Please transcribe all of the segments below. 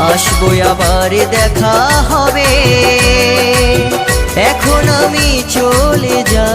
আসব আবার দেখা হবে। এখন আমি চলে যাই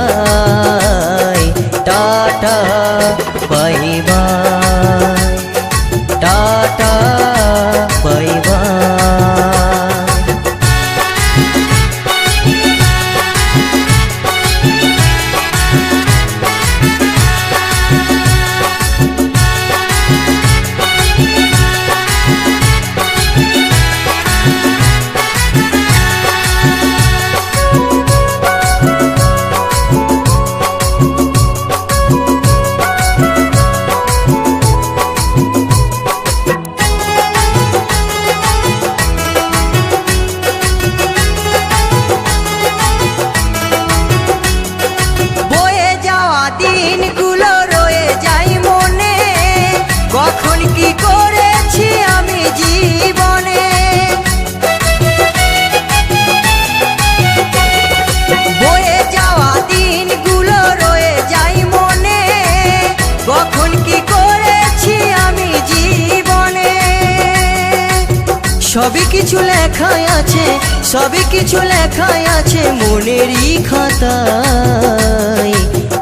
সবই কিছু লেখাই আছে, সবই কিছু লেখাই আছে মনেরই খাতায়।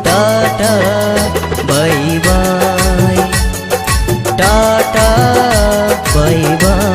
Tata, bye bye. Tata, bye bye.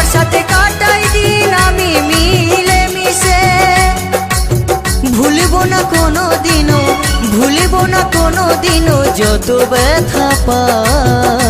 সবার সাথে কাটাই দিন আমি মিলে মিশে ভুলব না কোনো দিনও ভুলব না কোনো দিনও যত ব্যথা পাই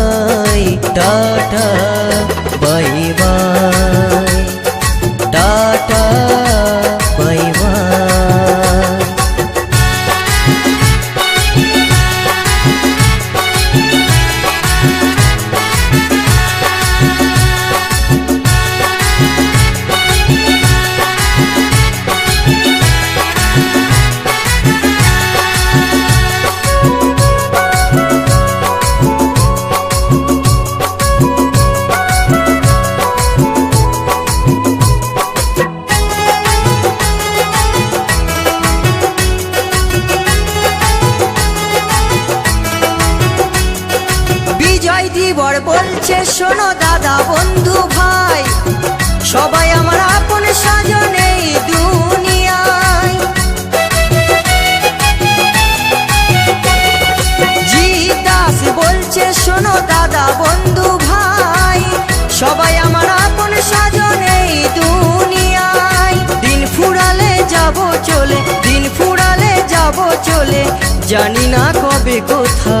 বলছে শোনো দাদা বন্ধু ভাই। সবাই আমার আপন সাজন এই দুনিয়ায়। জি দাস বলছে, শোনো দাদা বন্ধু ভাই, সবাই আমার আপন স্বজন এই দুনিয়ায়। দিন ফুরালে যাব চলে, দিন ফুরালে যাব চলে, জানি না কবে কোথায়।